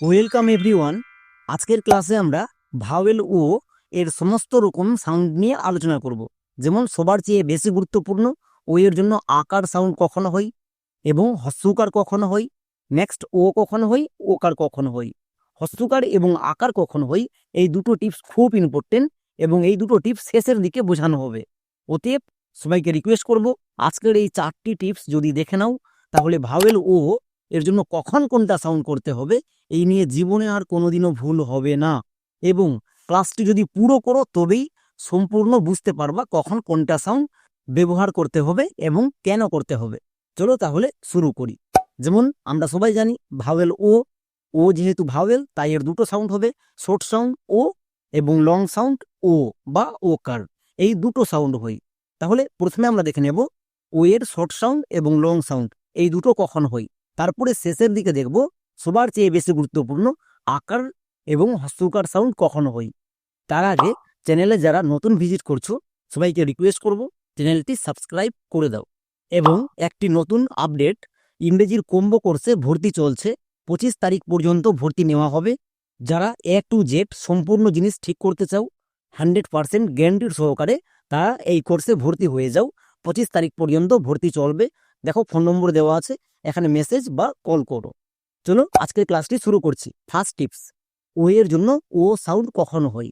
Welcome everyone আজকের ক্লাসে আমরা ভাওয়েল ও এর সমস্ত রকম সাউন্ড নিয়ে আলোচনা করব। যেমন সবার চেয়ে বেশি গুরুত্বপূর্ণ ও এর জন্য আকার সাউন্ড কখনো হয় এবং হস্যকার কখনো হয় নেক্সট ও কখনো হয়, ওকার কখনো হয়। হস্যকার এবং আকার কখনো হয়, এই দুটো টিপস খুব ইম্পর্টেন্ট এবং এই দুটো টিপস শেষের দিকে বোঝানো হবে। অতএব সবাইকে রিকোয়েস্ট করব, আজকের এই চারটি টিপস যদি দেখে নাও, তাহলে ভাওয়েল ও এর জন্য কখন কোনটা সাউন্ড করতে হবে, এই নিয়ে জীবনে আর কোনোদিনও ভুল হবে না। এবং ক্লাসটি যদি পুরো করো, তবেই সম্পূর্ণ বুঝতে পারবা কখন কোনটা সাউন্ড ব্যবহার করতে হবে এবং কেন করতে হবে। চলো তাহলে শুরু করি। যেমন আমরা সবাই জানি ভাওয়েল ও ও যেহেতু ভাওয়েল তাই এর দুটো সাউন্ড হবে শর্ট সাউন্ড ও এবং লং সাউন্ড ও বা ও কার এই দুটো সাউন্ড হয়। তাহলে প্রথমে আমরা দেখে নেব ও এর শর্ট সাউন্ড এবং লং সাউন্ড এই দুটো কখন হয়? তারপরে শেষের দিকে দেখব সবার চেয়ে বেশি গুরুত্বপূর্ণ আকার এবং হস্তকার সাউন্ড কখনো হয়। তার আগে চ্যানেলে যারা নতুন ভিজিট করছ, সবাইকে রিকোয়েস্ট করব চ্যানেলটি সাবস্ক্রাইব করে দাও এবং একটি নতুন আপডেট ইংরেজির কম্বো কোর্সে ভর্তি চলছে। পঁচিশ তারিখ পর্যন্ত ভর্তি নেওয়া হবে। যারা এ টু জেড সম্পূর্ণ জিনিস ঠিক করতে চাও হান্ড্রেড পার্সেন্ট গ্যারান্টির সহকারে তারা এই কোর্সে ভর্তি হয়ে যাও। পঁচিশ তারিখ পর্যন্ত ভর্তি চলবে। দেখো ফোন নম্বর দেওয়া আছে। এখানে মেসেজ বা কল করো। চলো আজকের ক্লাসটি শুরু করছি। ফার্স্ট টিপস ও এর জন্য ও সাউন্ড কখন হয়।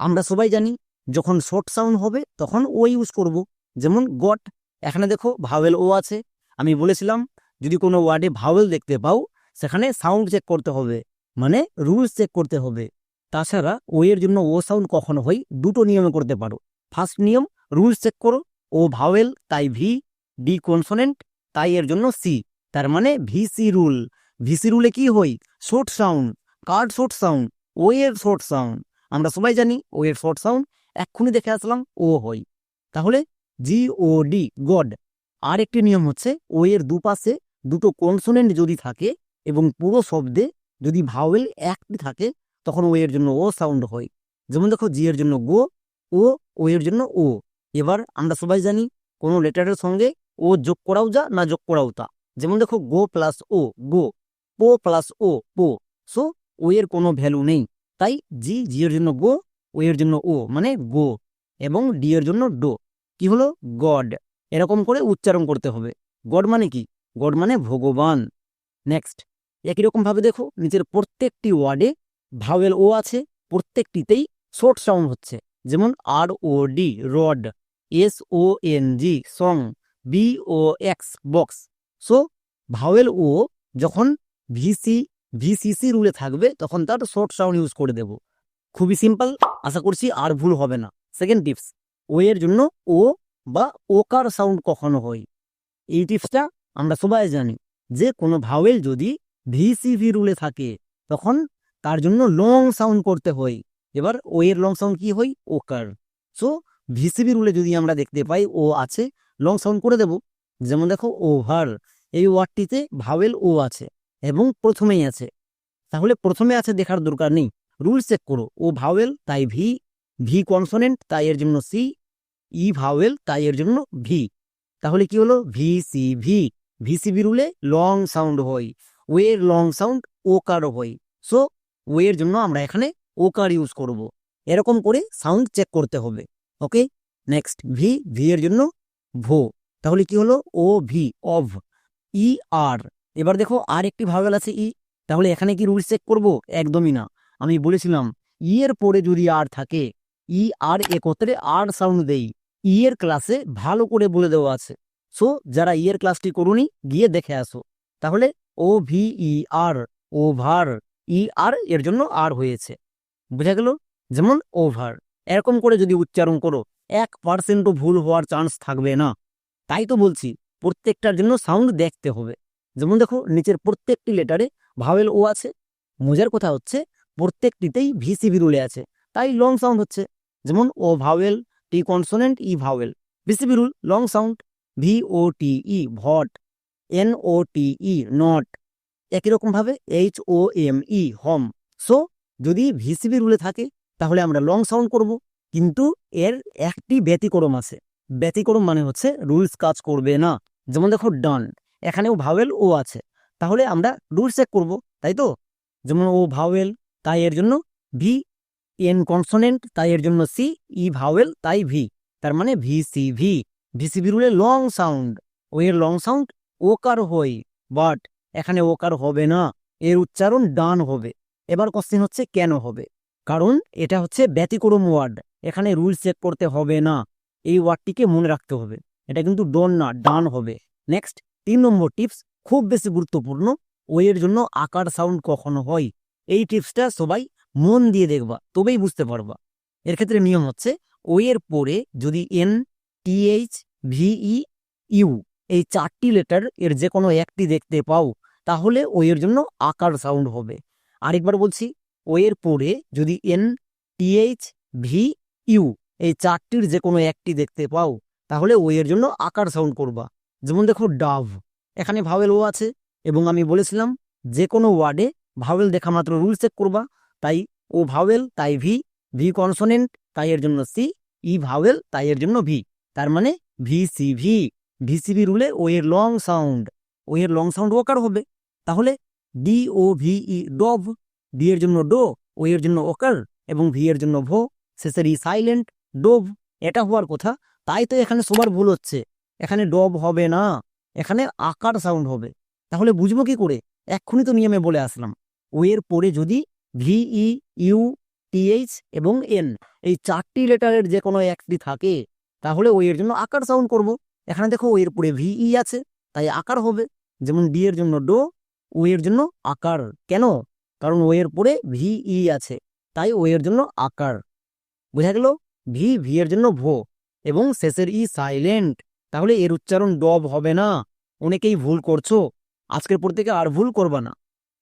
আমরা সবাই জানি, যখন শর্ট সাউন্ড হবে, তখন ও ইউজ করব। যেমন গট এখানে দেখো ভাওয়েল ও আছে। আমি বলেছিলাম, যদি কোনো ওয়ার্ডে ভাওয়েল দেখতে পাও, সেখানে সাউন্ড চেক করতে হবে। মানে রুলস চেক করতে হবে। তাছাড়া ও এর জন্য ও সাউন্ড কখনো হয়, দুটো নিয়মে করতে পারো। ফার্স্ট নিয়ম রুলস চেক করো। ও ভাওয়েল তাই ভি ডি কনসোনেন্ট তাই এর জন্য সি তার মানে ভিসি রুল ভিসি রুলে কি হই? Short sound card short sound O এর শর্ট সাউন্ড আমরা সবাই জানি ও এর শর্ট সাউন্ড এক্ষুনি দেখে আসলাম ও হই। তাহলে জি ও ডি গড আর একটি নিয়ম হচ্ছে ও এর দুপাশে দুটো কনসোনেন্ট যদি থাকে এবং পুরো শব্দে যদি ভাওয়েল একটি থাকে, তখন ও এর জন্য ও সাউন্ড হয় যেমন দেখো জি এর জন্য গো ও ও এর জন্য ও এবার আমরা সবাই জানি কোনো লেটারের সঙ্গে ও যোগ করাও যা, না যোগ করাও তা। যেমন দেখো গো প্লাস ও গো পো প্লাস ও পো সো ও এর কোনো ভ্যালু নেই। তাই জি জি এর জন্য গো ও এর জন্য ও মানে গো এবং ডি এর জন্য ডো কি হলো? গড এরকম করে উচ্চারণ করতে হবে। গড মানে কি? গড মানে ভগবান। নেক্সট একই রকম ভাবে দেখো, নিচের প্রত্যেকটি ওয়ার্ডে ভাওয়েল ও আছে, প্রত্যেকটিতেই শর্ট সাউন্ড হচ্ছে। যেমন R O D rod S O N G song B O X box so vowel O যখন ভিসি ভিসিসি রুলে থাকবে, তখন তার শর্ট সাউন্ড ইউজ করে দেব। খুবই সিম্পল আশা করছি আর ভুল হবে না। সেকেন্ড টিপস ও এর জন্য ও বা ওকার সাউন্ড কখনো হয়? এই টিপসটা আমরা সবাই জানি। যে কোনো ভাওয়েল যদি ভিসিভি রুলে থাকে, তখন তার জন্য লং সাউন্ড করতে হয়। এবার ও এর লং সাউন্ড কি হয়? ওকার সো ভিসিবি রুলে যদি আমরা দেখতে পাই ও আছে লং সাউন্ড করে দেব। যেমন দেখো ওভার, এই ওয়ার্ডটিতে ভাওয়েল ও আছে এবং প্রথমেই আছে। তাহলে প্রথমে আছে দেখার দরকার নেই। রুল চেক করো। ও ভাওয়েল, তাই ভি। ভি কনসোনেন্ট, তাই এর জন্য সি। ই ভাওয়েল, তাই এর জন্য ভি। তাহলে কি হলো? V, C, V. ভিসিবি রুলে লং সাউন্ড হয়। ওয়ের লং সাউন্ড ওকারও হয়। সো ওয়ের জন্য আমরা এখানে ওকার ইউজ করব। এরকম করে সাউন্ড চেক করতে হবে। ওকে? Next, V. ভি এর জন্য ভো। তাহলে কি হলো? ও ভি অভ ই আর এবার দেখো আর একটি ভাওয়েল আছে ই তাহলে এখানে কি রুল চেক করব? একদমই না। আমি বলেছিলাম ই এর পরে যদি আর থাকে ই আর একত্রে আর সাউন্ড দেই ই এর ক্লাসে ভালো করে বলে দেওয়া আছে। সো যারা ই এর ক্লাসটি করুনি, গিয়ে দেখে আসো। তাহলে ও ভি ই আর ওভার ই আর এর জন্য আর হয়েছে। বুঝা গেল? যেমন ওভার এরকম করে যদি উচ্চারণ করো, এক পার্সেন্টও ভুল হওয়ার চান্স থাকবে না। তাই তো বলছি, প্রত্যেকটার জন্য সাউন্ড দেখতে হবে। যেমন দেখো, নিচের প্রত্যেকটি লেটারে ভাওয়েল ও আছে। মজার কথা হচ্ছে, প্রত্যেকটিতেই ভিসিবি রুলে আছে। তাই লং সাউন্ড হচ্ছে। যেমন O vowel T consonant E vowel VCV rule long sound V O T E vote N O T E note একই রকমভাবে H O M E home so যদি ভিসিবি রুলে থাকে, তাহলে আমরা লং সাউন্ড করব। কিন্তু এর একটি ব্যতিক্রম আছে। ব্যতিক্রম মানে হচ্ছে রুলস কাজ করবে না। যেমন দেখো ডান এখানেও ভাওয়েল ও আছে। তাহলে আমরা রুলস চেক করব, তাই তো? যেমন ও ভাওয়েল তাই এর জন্য ভি এন কনসোনেন্ট তাই এর জন্য সি ই ভাওয়েল তাই ভি তার মানে ভি সি ভি ভিসিভি রুলে লং সাউন্ড ও এর লং সাউন্ড ওকার হয় বাট এখানে ওকার হবে না, এর উচ্চারণ ডান হবে। এবার কোশ্চেন হচ্ছে কেন হবে? কারণ এটা হচ্ছে ব্যতিক্রম ওয়ার্ড এখানে রুল চেক করতে হবে না। এই ওয়ার্ডটিকে মনে রাখতে হবে। এটা কিন্তু ডন না ডান হবে। নেক্সট তিন নম্বর টিপস খুব বেশি গুরুত্বপূর্ণ ও এর জন্য আকার সাউন্ড কখনো হয়। এই টিপসটা সবাই মন দিয়ে দেখবা, তবেই বুঝতে পারবা। এর ক্ষেত্রে নিয়ম হচ্ছে ও এর পরে যদি এন টিএইচ ভিই ইউ এই চারটি লেটার এর যে কোনো একটি দেখতে পাও, তাহলে ও এর জন্য আকার সাউন্ড হবে। আরেকবার বলছি ও এর পরে যদি এন টিএইচ ভি ইউ এই চারটির যে কোনো একটি দেখতে পাও, তাহলে ও এর জন্য আকার সাউন্ড করবা। যেমন দেখো, ডাভ। এখানে ভাওয়েল ও আছে, এবং আমি বলেছিলাম যে কোনো ওয়ার্ডে ভাওয়েল দেখা মাত্র রুল চেক করবা। তাই ও ভাওয়েল তাই ভি ভি কনসোনেন্ট তাই এর জন্য সি ই ভাওয়েল তাই এর জন্য ভি তার মানে ভি সি ভি ভিসিভি রুলে ও এর লং সাউন্ড ও এর লং সাউন্ড ওকার হবে। তাহলে D O V E dove D এর জন্য ডো ও এর জন্য ওকার এবং ভি এর জন্য ভো শেষের ই সাইলেন্ট ডোভ এটা হওয়ার কথা। তাই তো এখানে সবার ভুল হচ্ছে। এখানে ডব হবে না, এখানে আকার সাউন্ড হবে। তাহলে বুঝব কি করে? এক্ষুনি তো নিয়মে বলে আসলাম। ও এর পরে যদি ভি ই ইউ টিএইচ এবং এন এই চারটি লেটারের যে কোনো একটি থাকে, তাহলে ও এর জন্য আকার সাউন্ড করব। এখানে দেখো ও এর পরে ই আছে, তাই আকার হবে। যেমন ডি এর জন্য ডো, ও এর জন্য আকার। কেন? কারণ ও এর পরে ই আছে, তাই ও এর জন্য আকার। বোঝা গেল? ভি ভি এর জন্য ভো। এবং শেষের ই সাইলেন্ট তাহলে এর উচ্চারণ ডব হবে না। অনেকেই ভুল করছ। আজকের পর থেকে আর ভুল করবা না।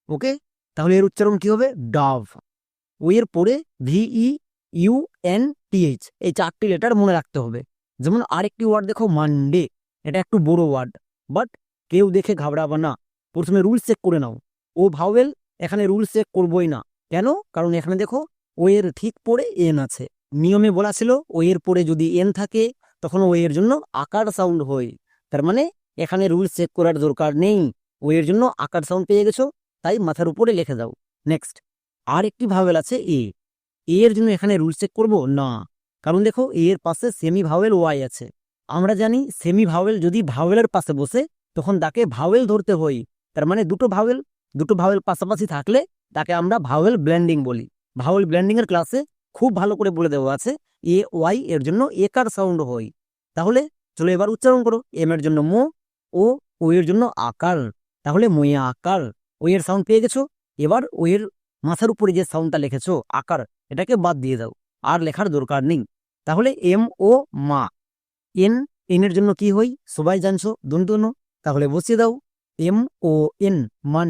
ওকে? তাহলে এর উচ্চারণ কি হবে? ডাভ। এর পরে ভিই ইউ, এন টিএইচ এই চারটি লেটার মনে রাখতে হবে। যেমন আরেকটি ওয়ার্ড দেখো মানডে এটা একটু বড় ওয়ার্ড বাট কেউ দেখে ঘাবড়াবা না। প্রথমে রুলস চেক করে নাও। ও ভাওয়েল এখানে রুলস চেক করবই না। কেন? কারণ এখানে দেখো, ও এর ঠিক পরে এন আছে। নিয়মে বলা ছিল ও এর পরে যদি এন থাকে, তখন ও এর জন্য আকার সাউন্ড হয়। তার মানে এখানে রুলস চেক করার দরকার নেই। ও এর জন্য আকার সাউন্ড পেয়ে গেছো, তাই মাথার উপরে লিখে দাও। নেক্সট আর একটি ভাওয়েল আছে এ এর জন্য এখানে রুল চেক করব? না। কারণ দেখো এ এর পাশে সেমি ভাওয়েল ওয়াই আছে। আমরা জানি সেমি ভাওয়েল যদি ভাওয়েলের পাশে বসে, তখন তাকে ভাওয়েল ধরতে হয়। তার মানে দুটো ভাওয়েল দুটো ভাওয়েল পাশাপাশি থাকলে তাকে আমরা ভাওয়েল ব্ল্যান্ডিং বলি। ভাওয়েল ব্ল্যান্ডিং এর ক্লাসে খুব ভালো করে বলে দেওয়া আছে, এ, ওয়াই এর জন্য একার সাউন্ড হয়। তাহলে চলো এবার উচ্চারণ করো, এম এর জন্য মো, ও ও এর জন্য আকার। তাহলে ময়া আকার, ও এর সাউন্ড পেয়ে গেছো। এবার ও এর মাথার উপরে যে সাউন্ডটা লিখেছো, আকার, এটাকে বাদ দিয়ে দাও, আর লেখার দরকার নেই। তাহলে এম, ও, মা, এন এন এর জন্য কি হই সবাই জানছো দন্তন তাহলে বসিয়ে দাও। এম, ও, এন, মান,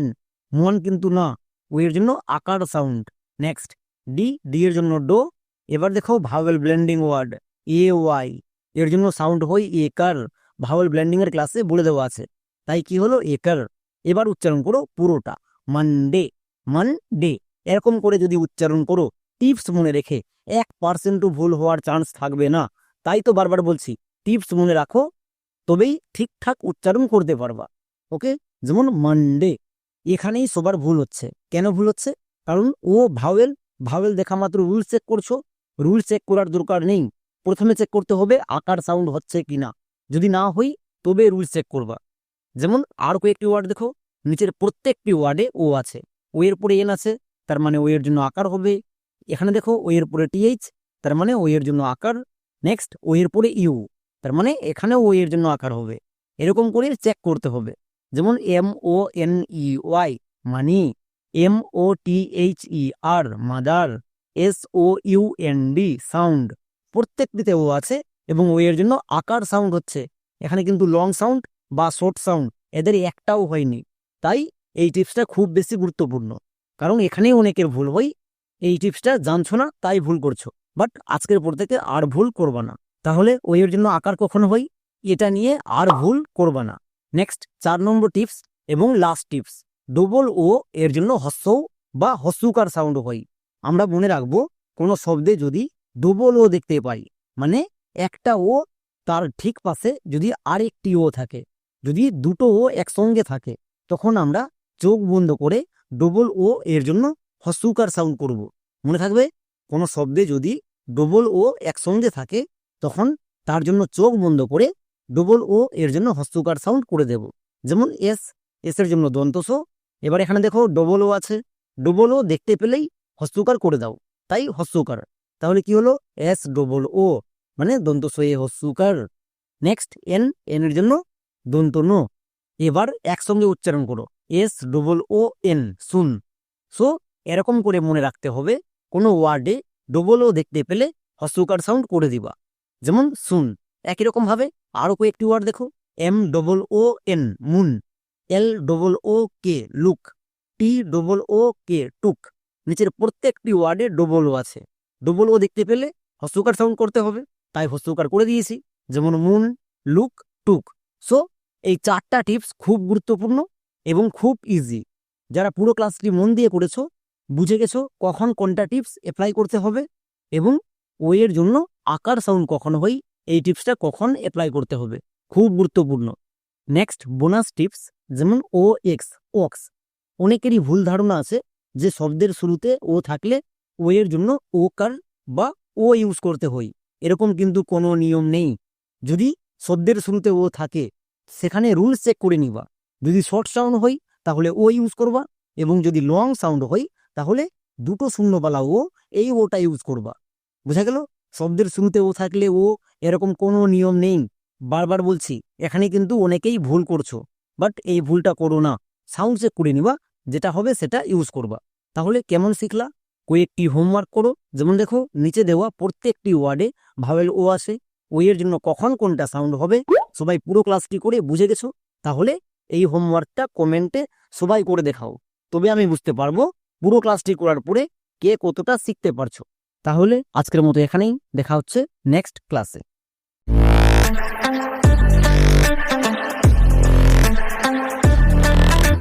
মন কিন্তু না, ও এর জন্য আকার সাউন্ড। নেক্সট। ডি ডি এর জন্য ডো এবার দেখো vowel blending word A Y এর জন্য সাউন্ড হই একার ভাওয়েল ব্লেন্ডিং এর ক্লাসে বলে দেওয়া আছে। তাই কি হলো? একার এবার উচ্চারণ করো পুরোটা মানডে মানডে এরকম করে যদি উচ্চারণ করো টিপস মনে রেখে এক পার্সেন্টও ভুল হওয়ার চান্স থাকবে না। তাই তো বারবার বলছি টিপস মনে রাখো, তবেই ঠিকঠাক উচ্চারণ করতে পারবা। ওকে যেমন মানডে এখানেই সবার ভুল হচ্ছে। কেন ভুল হচ্ছে? কারণ ও ভাওয়েল ভাওয়েল দেখা মাত্র রুল চেক করছ, রুল চেক করার দরকার নেই। প্রথমে চেক করতে হবে আকার, সাউন্ড হচ্ছে কিনা। যদি না হই তবে রুল চেক করবা। যেমন আর কয়েকটি ওয়ার্ড দেখো, নিচের প্রত্যেকটি ওয়ার্ডে ও আছে। ও এর পরে এন আছে, তার মানে ও এর জন্য আকার হবে। এখানে দেখো, ও এর পরে টিএইচ তার মানে ও এর জন্য আকার। নেক্সট, ও এর পরে ইউ, তার মানে এখানে ও এর জন্য আকার হবে। এরকম করে চেক করতে হবে। যেমন M O N E Y, money M O T R mother S O U N D sound প্রত্যেকটিতে O আছে এবং ও এর জন্য আকার সাউন্ড হচ্ছে। এখানে কিন্তু লং সাউন্ড বা শর্ট সাউন্ড এদের একটাও হয়নি। তাই এই টিপসটা খুব বেশি গুরুত্বপূর্ণ। কারণ এখানেই অনেকের ভুল হয়। এই টিপসটা জানছো না, তাই ভুল করছ। বাট আজকের পর থেকে আর ভুল করবা না। তাহলে ওই এর জন্য আকার কখনো হয়? এটা নিয়ে আর ভুল করবা না। নেক্সট চার নম্বর টিপস এবং লাস্ট টিপস ডবল ও এর জন্য হস্যৌ বা হস্যুকার সাউন্ড হয়। আমরা মনে রাখব, কোনো শব্দে যদি ডবল ও দেখতে পাই মানে একটা ও তার ঠিক পাশে যদি আরেকটি ও থাকে, যদি দুটো ও একসঙ্গে থাকে, তখন আমরা চোখ বন্ধ করে ডবল ও এর জন্য হস্যকার সাউন্ড করব। মনে থাকবে? কোনো শব্দে যদি ডবল ও একসঙ্গে থাকে, তখন তার জন্য চোখ বন্ধ করে ডবল ও এর জন্য হস্যকার সাউন্ড করে দেব। যেমন এস এস এর জন্য দন্তস এবার এখানে দেখো ডবল ও আছে। ডবল ও দেখতে পেলেই হস্যকার করে দাও। তাই হস্যকার তাহলে কি হলো? এস ডবল ও মানে দন্তস এ হস্যকার নেক্সট এন এন এর জন্য দন্ত নো। এবার একসঙ্গে উচ্চারণ করো। S double O N soon. So এরকম করে মনে রাখতে হবে। কোনো ওয়ার্ডে ডবল ও দেখতে পেলে হস্যকার সাউন্ড করে দিবা। যেমন শুন। একই রকম ভাবে আরও কয়েকটি ওয়ার্ড দেখো। M double O N moon. L double O K look T double O K took নিচের প্রত্যেকটি ওয়ার্ডে ডবল ও আছে। ডবল ও দেখতে পেলে হস্যকার সাউন্ড করতে হবে, তাই হস্যকার করে দিয়েছি। যেমন মুন লুক টুক সো এই চারটা টিপস খুব গুরুত্বপূর্ণ এবং খুব ইজি যারা পুরো ক্লাসটি মন দিয়ে করেছ, বুঝে গেছো কখন কোনটা টিপস অ্যাপ্লাই করতে হবে এবং ওয়ের জন্য আকার সাউন্ড কখন হয়, এই টিপসটা কখন অ্যাপ্লাই করতে হবে। খুব গুরুত্বপূর্ণ। নেক্সট বোনাস টিপস যেমন ও, এক্স ওক্স অনেকেরই ভুল ধারণা আছে যে শব্দের শুরুতে ও থাকলে ও এর জন্য ও কার বা ও ইউজ করতে হয়। এরকম কিন্তু কোনো নিয়ম নেই। যদি শব্দের শুরুতে ও থাকে, সেখানে রুলস চেক করে নিবা। যদি শর্ট সাউন্ড হয়, তাহলে ও ইউজ করবা এবং যদি লং সাউন্ড হয়, তাহলে দুটো শূন্যবালা ও, এই ওটা ইউজ করবা। বুঝা গেল? শব্দের শুরুতে ও থাকলে ও, এরকম কোনো নিয়ম নেই। বারবার বলছি, এখানে কিন্তু অনেকেই ভুল করছ। বাট এই ভুলটা করো না। সাউন্ড চেক করে নিবা, যেটা হবে সেটা ইউজ করবা। তাহলে কেমন শিখলা? কয়েকটি হোমওয়ার্ক করো। যেমন দেখো, নিচে দেওয়া প্রত্যেকটি ওয়ার্ডে ভাওয়েল ও আসে। ও এর জন্য কখন কোনটা সাউন্ড হবে, সবাই পুরো ক্লাসটি করে বুঝে গেছো? তাহলে এই হোমওয়ার্কটা কমেন্টে সবাই করে দেখাও। তবে আমি বুঝতে পারব পুরো ক্লাসটি করার পরে কে কতটা শিখতে পারছ। তাহলে আজকের মতো এখানেই, দেখা হচ্ছে নেক্সট ক্লাসে